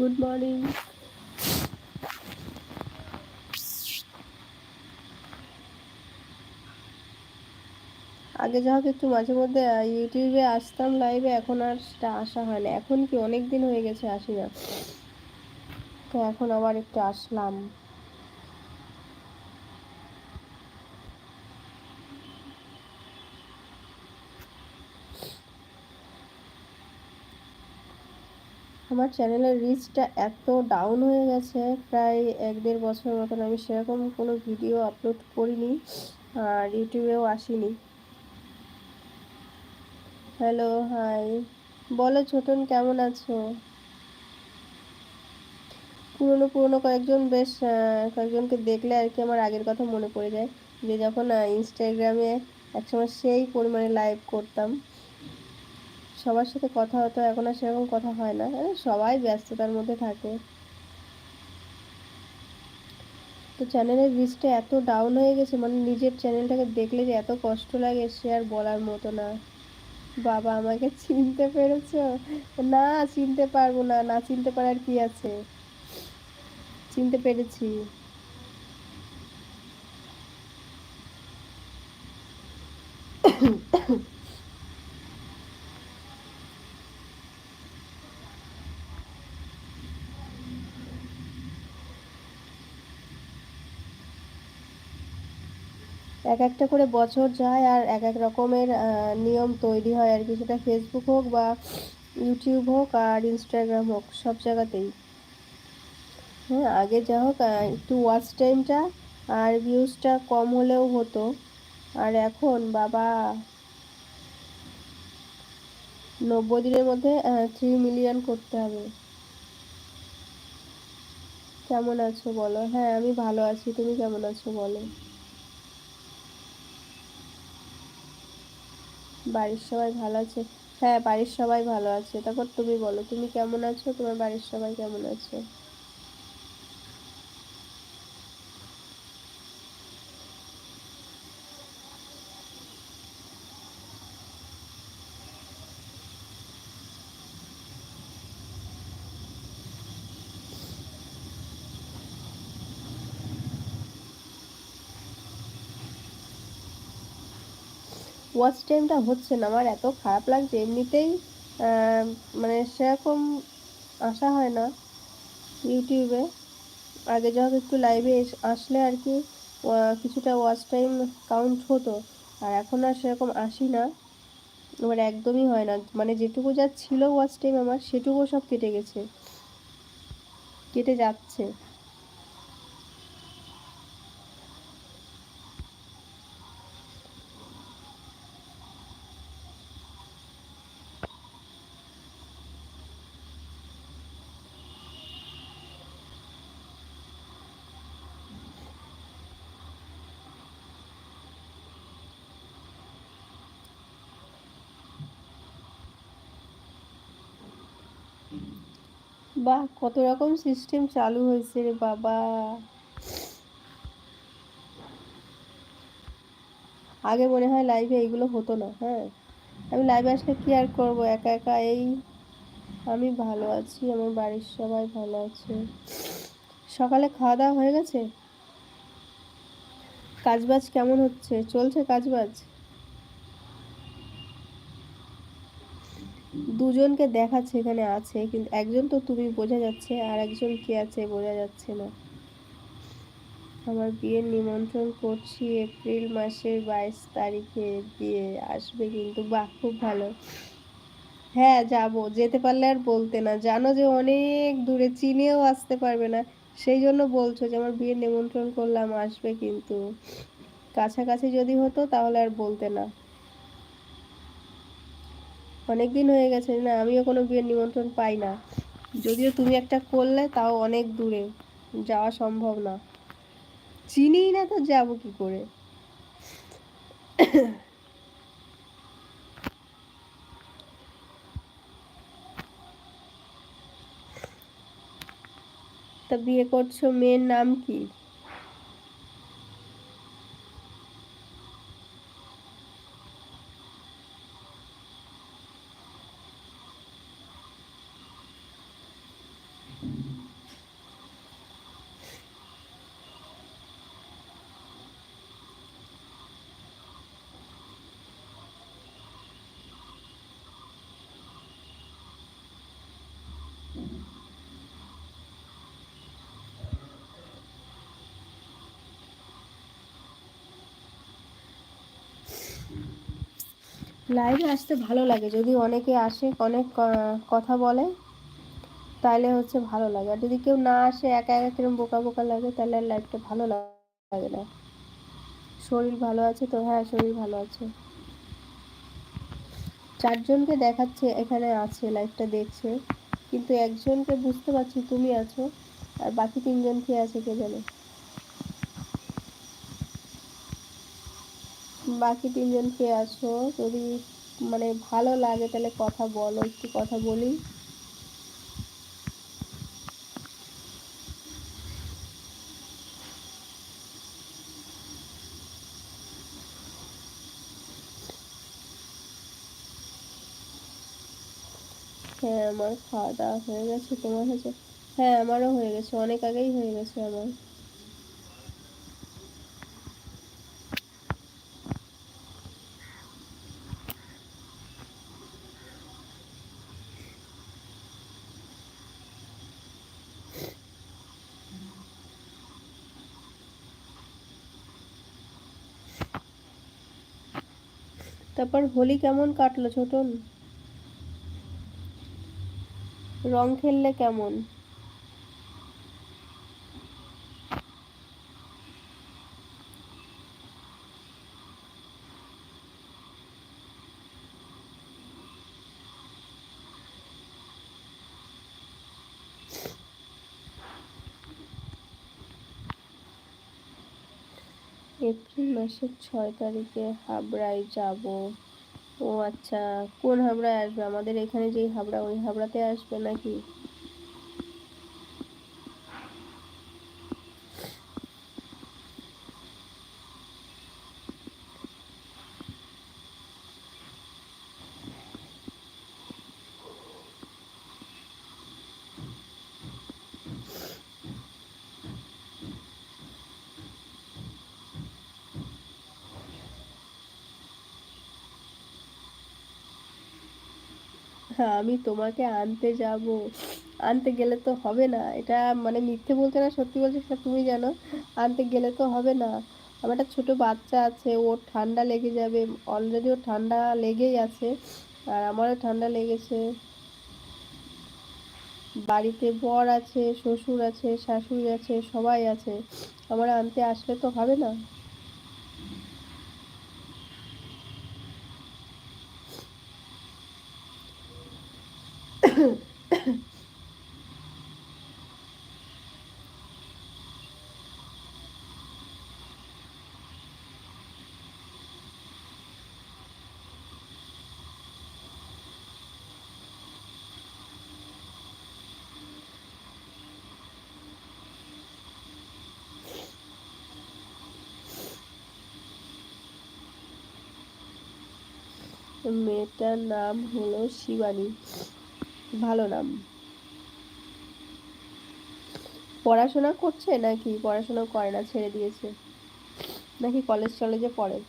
Good morning. আগে যা হোক একটু মাঝে মধ্যে ইউটিউবে আসতাম লাইভে এখন আর সেটা আসা হয় না। এখন কি অনেক দিন হয়ে গেছে, আসি না। তো এখন আবার একটু আসলাম। আমার চ্যানেলের রিচটা এত ডাউন হয়ে গেছে, প্রায় এক দেড় বছর মতন আমি সেরকম কোনো ভিডিও আপলোড করিনি, আর ইউটিউবেও আসিনি। হ্যালো হাই বলো ছোটন, কেমন আছো? পুরনো পুরনো কয়েকজন বেশ কয়েকজনকে দেখলে আর কি আমার আগের কথা মনে পড়ে যায়, যে যখন ইনস্টাগ্রামে একসময় সেই পরিমাণে লাইভ করতাম। সবার সাথে কথা হতো, এখন আর সেরকম কথা হয় না। আরে সবাই ব্যস্ততার মধ্যে থাকে। তো চ্যানেলের রিচটা এত ডাউন হয়ে গেছে মানে নিজের চ্যানেলটাকে দেখলে যে এত কষ্ট লাগে সে আর বলার মতো না। বাবা, আমাকে চিনতে পেরেছ? না, চিনতে পারব না। না চিনতে পারার কি আছে? চিনতে পেরেছি। এক একটা করে বছর যায় আর এক এক রকমের নিয়ম তৈরি হয় আর কি। সেটা ফেসবুক হোক বা ইউটিউব হোক আর ইনস্টাগ্রাম হোক, সব জায়গাতেই। হ্যাঁ আগে যা হোক একটু ওয়াচ টাইমটা আর ভিউজটা কম হলেও হতো। আর এখন বাবা নব্বই দিনের মধ্যে থ্রি মিলিয়ন করতে হবে। কেমন আছো বলো? হ্যাঁ আমি ভালো আছি। তুমি কেমন আছো বলো? বাড়ির সবাই ভালো আছে? হ্যাঁ বাড়ির সবাই ভালো আছে। তারপর তুমি বলো, তুমি কেমন আছো? তোমার বাড়ির সবাই কেমন আছে? ওয়াচ টাইমটা হচ্ছে না। আমার এত খারাপ লাগছে, এমনিতেই মানে সেরকম আসা হয় না ইউটিউবে আগে যখন একটু লাইভে আসলে আর কি কিছুটা ওয়াচ টাইম কাউন্ট হতো। আর এখন আর সেরকম আসি না। এবার একদমই হয় না। মানে যেটুকু যা ছিল ওয়াচ টাইম আমার সেটুকু সব কেটে গেছে। কেটে যাচ্ছে। বাহ, কত রকম সিস্টেম চালু হয়েছে রে বাবা। আগে মনে হয় লাইভে এইগুলো হতো না হ্যাঁ? আমি লাইভে আসলে কি আর করব? একা একা এই, আমি ভালো আছি, আমার বাড়ির সবাই ভালো আছে। সকালে খাওয়া দাওয়া হয়ে গেছে? কাজবাজ কেমন হচ্ছে? চলছে কাজবাজ? দুজনকে দেখাচ্ছে, এখানে আছে, কিন্তু একজন তো তুমি বোঝা যাচ্ছে আর একজন কে আছে বোঝা যাচ্ছে না। আমার বিয়ের নিমন্ত্রণ করছি এপ্রিল মাসের বাইশ তারিখে, বিয়ে আসবে কিন্তু, বাহ, খুব ভালো। হ্যাঁ যাব, যেতে পারলে আর বলতে না। জানো যে অনেক দূরে, চিনেও আসতে পারবে না। সেই জন্য বলছো যে আমার বিয়ের নিমন্ত্রণ করলাম, আসবে কিন্তু। কাছাকাছি যদি হতো তাহলে আর বলতে না। অনেক দিন হয়ে গেছে না, আমিও কোনো বিয়ের নিমন্ত্রণ পাই না। যদিও তুমি একটা করলে, তাও অনেক দূরে যাওয়া সম্ভব না। চিনিই না তো যাব কি করে। তা বিয়ে করছ, মেয়ের নাম কি? লাইভে আসতে ভালো লাগে। যদি অনেকে আসে, অনেক কথা বলে তাহলে হচ্ছে ভালো লাগে। আর যদি কেউ না আসে, একা একা কিরম বোকা বোকা লাগে তাহলে আর লাইভটা ভালো লাগে না। শরীর ভালো আছে তো? হ্যাঁ শরীর ভালো আছে। চারজনকে দেখাচ্ছে, এখানে আছে লাইভটা দেখছে। কিন্তু একজনকে বুঝতে পারছি তুমি আছো, আর বাকি তিনজন কে আছে কে জানে? বাকি তিনজন কে আছো, যদি মানে ভালো লাগে তাহলে কথা বলো, একটু কথা বলি। হ্যাঁ আমার খাওয়া দাওয়া হয়ে গেছে, তোমার হয়েছে? হ্যাঁ আমারও হয়ে গেছে, অনেক আগেই হয়ে গেছে আমার। তারপর হোলি কেমন কাটলো ছোটন? রং খেললে কেমন? এপ্রিল মাসের ছয় তারিখে হাবড়ায় যাব। ও আচ্ছা কোন হাবড়ায় আসবে? আমাদের এখানে যেই হাবড়া, ওই হাবড়াতে আসবে নাকি? আমি তোমাকে আনতে যাব। আনতে গেলে তো হবে না। এটা মানে মিথ্যে বলছে না, সত্যি বলছে সেটা তুমি জানো। আনতে গেলে তো হবে না। আমার একটা ছোটো বাচ্চা আছে, ওর ঠান্ডা লেগে যাবে। অলরেডি ওর ঠান্ডা লেগেই আছে। আর আমারও ঠান্ডা লেগেছে। বাড়িতে বর আছে, শ্বশুর আছে, শাশুড়ি আছে, সবাই আছে। আমার আনতে আসলে তো হবে না। মেয়েটার নাম হলো শিবানী। ভালো নাম পড়াশোনা করছে নাকি? পড়াশোনা করে না ছেড়ে দিয়েছে। নাকি কলেজ টলেজে পড়ে?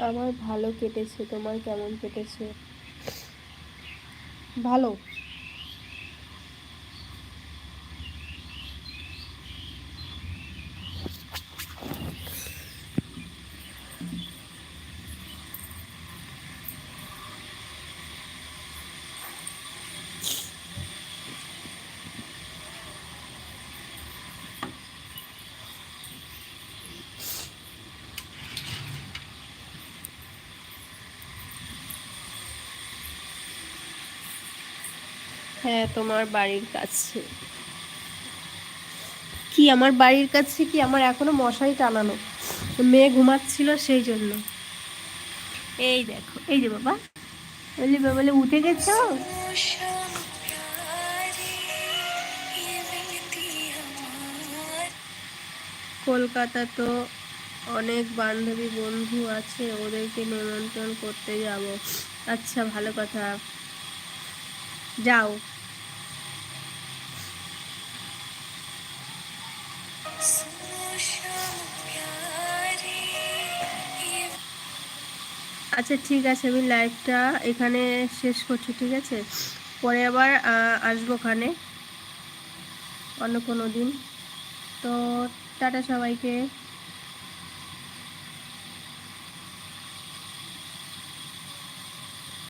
আমার ভালো কেটেছে তোমার কেমন কেটেছে? ভালো। হ্যাঁ তোমার বাড়ির কাছে। কি, আমার বাড়ির কাছে কি আমার এখনও মশারি টানানো? মেয়ে ঘুমাচ্ছিল সেই জন্য। এই দেখো, এই যে বাবা। বলি বলে উঠে গেছো? কলকাতা তো অনেক বান্ধবী বন্ধু আছে, ওদেরকে নিমন্ত্রণ করতে যাব। আচ্ছা ভালো কথা। যাও। আচ্ছা ঠিক আছে, আমি লাইভটা এখানে শেষ করছি, ঠিক আছে? পরে আবার আসব ওখানে, অন্য কোনো দিন। তো, টাটা সবাইকে।